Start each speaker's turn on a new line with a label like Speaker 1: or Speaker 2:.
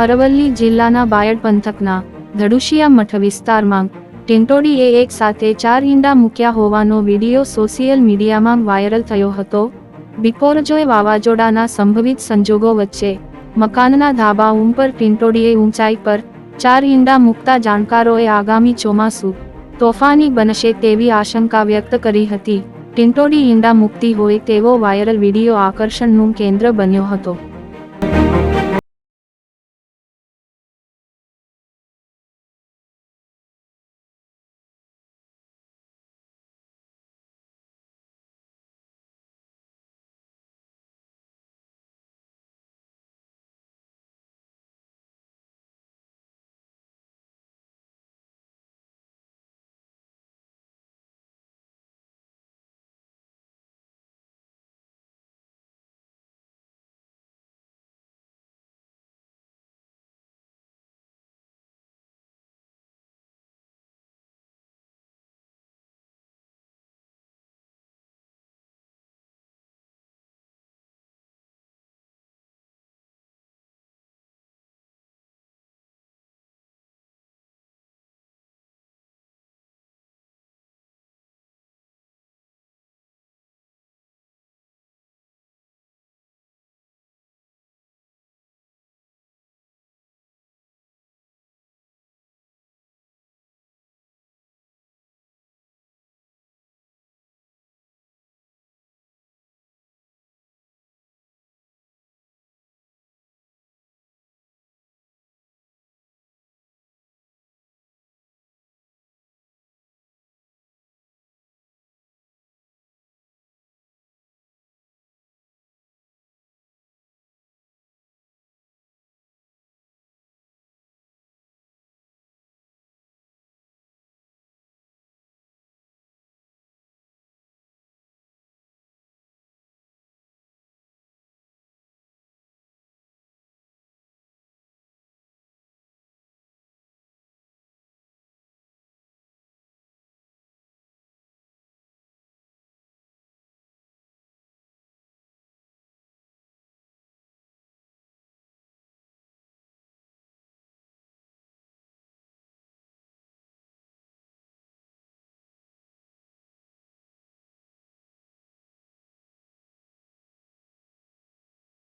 Speaker 1: અરવલ્લી જિલ્લાના બાયડ પંથકના ધડુશિયા મઠ વિસ્તારમાં ટિંટોડીએ એક સાથે ચાર ઈંડા મૂક્યા હોવાનો વીડિયો સોશિયલ મીડિયામાં વાયરલ થયો હતો. બિપોરજોય વાવાઝોડાના સંભવિત સંજોગો વચ્ચે મકાનના ધાબા ઉપર ટિંટોડીએ ઊંચાઈ પર ચાર ઈંડા મૂકતા જાણકારોએ આગામી ચોમાસું તોફાની બનશે તેવી આશંકા વ્યક્ત કરી હતી. ટિંટોડી ઈંડા મૂકતી હોય તેવો વાયરલ વીડિયો આકર્ષણનું કેન્દ્ર બન્યો હતો.